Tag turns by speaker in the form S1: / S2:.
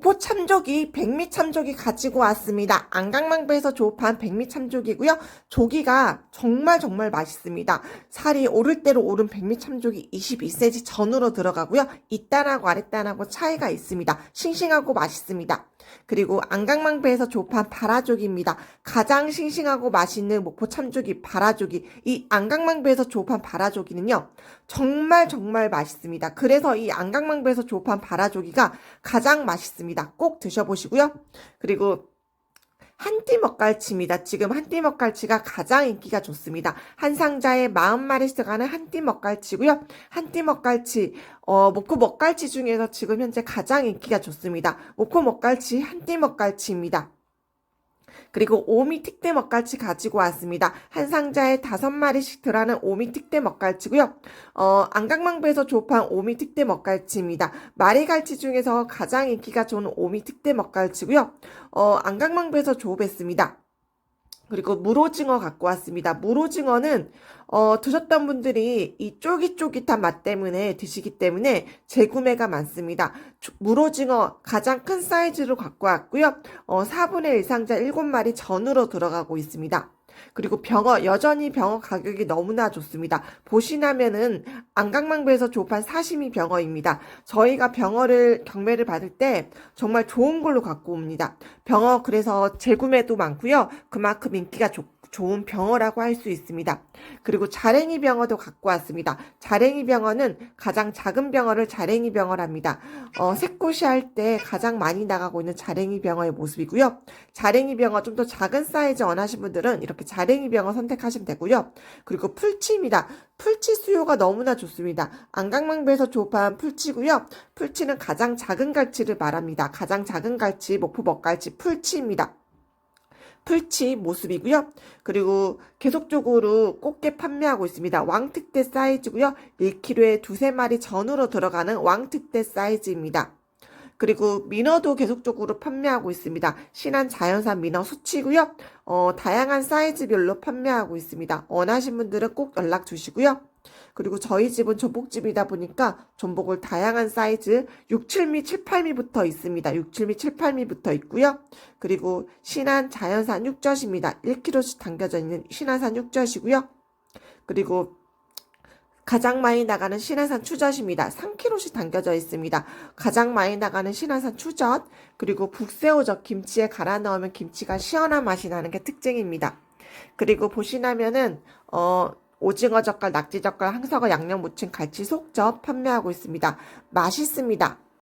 S1: 포 참조기, 백미 참조기 가지고 왔습니다. 안강망배에서 조업한 백미 참조기고요. 조기가 정말 정말 맛있습니다. 살이 오를 대로 오른 백미 참조기 22cm 전으로 들어가고요. 이단하고 아랫단하고 차이가 있습니다. 싱싱하고 맛있습니다. 그리고 안강망배에서 조업한 바라조기입니다. 가장 싱싱하고 맛있는 목포 참조기 바라조기. 이 안강망배에서 조업한 바라조기는요. 정말 정말 맛있습니다. 그래서 이 안강망배에서 조업한 바라조기가 가장 맛있습니다. 꼭 드셔보시고요. 그리고 한띠 먹갈치입니다. 지금 한띠 먹갈치가 가장 인기가 좋습니다. 한 상자에 40마리씩 들어가는 한띠 먹갈치고요. 한띠 먹갈치, 어, 목포 먹갈치 중에서 지금 현재 가장 인기가 좋습니다. 목포 먹갈치, 한띠 먹갈치입니다. 그리고 오미 특대 먹갈치 가지고 왔습니다. 한 상자에 다섯 마리씩 들어가는 오미 특대 먹갈치고요. 어, 안강망배에서 조업한 오미 특대 먹갈치입니다. 마리갈치 중에서 가장 인기가 좋은 오미 특대 먹갈치고요. 어, 안강망배에서 조업했습니다. 그리고 물오징어 갖고 왔습니다. 물오징어는 어, 드셨던 분들이 이 쫄깃쫄깃한 맛 때문에 드시기 때문에 재구매가 많습니다. 조- 물오징어 가장 큰 사이즈로 갖고 왔고요. 어, 4분의 1 상자 7마리 전으로 들어가고 있습니다. 그리고 병어, 여전히 병어 가격이 너무나 좋습니다. 보시나면은 안강망배에서 조업한 사시미 병어입니다. 저희가 병어를 경매를 받을 때 정말 좋은 걸로 갖고 옵니다. 병어 그래서 재구매도 많고요. 그만큼 인기가 좋, 좋은 병어라고 할 수 있습니다. 그리고 자랭이 병어도 갖고 왔습니다. 자랭이 병어는 가장 작은 병어를 자랭이 병어랍니다. 어, 새꼬시 할 때 가장 많이 나가고 있는 자랭이 병어의 모습이고요. 자랭이 병어 좀 더 작은 사이즈 원하신 분들은 이렇게 자랭이 병어 선택하시면 되고요. 그리고 풀치입니다. 풀치 수요가 너무나 좋습니다. 안강망배에서 조업한 풀치고요. 풀치는 가장 작은 갈치를 말합니다. 가장 작은 갈치, 목포 먹갈치 풀치입니다. 풀치 모습이고요. 그리고 계속적으로 꽃게 판매하고 있습니다. 왕특대 사이즈고요. 1kg에 두세 마리 전으로 들어가는 왕특대 사이즈입니다. 그리고 민어도 계속적으로 판매하고 있습니다. 신한 자연산 민어 수치고요. 어, 다양한 사이즈별로 판매하고 있습니다. 원하신 분들은 꼭 연락 주시고요. 그리고 저희 집은 전복집이다 보니까 전복을 다양한 사이즈 6, 7미, 7, 8미부터 있습니다. 6, 7미, 7, 8미부터 있고요. 그리고 신한 자연산 육젓입니다. 1kg씩 담겨져 있는 신한산 육젓이고요. 그리고 가장 많이 나가는 신한산 추젓입니다. 3kg씩 담겨져 있습니다. 가장 많이 나가는 신한산 추젓, 그리고 북새우젓 김치에 갈아 넣으면 김치가 시원한 맛이 나는 게 특징입니다. 그리고 보시나면은, 어, 오징어 젓갈, 낙지 젓갈, 항석어 양념 무침 갈치 속젓 판매하고 있습니다. 맛있습니다.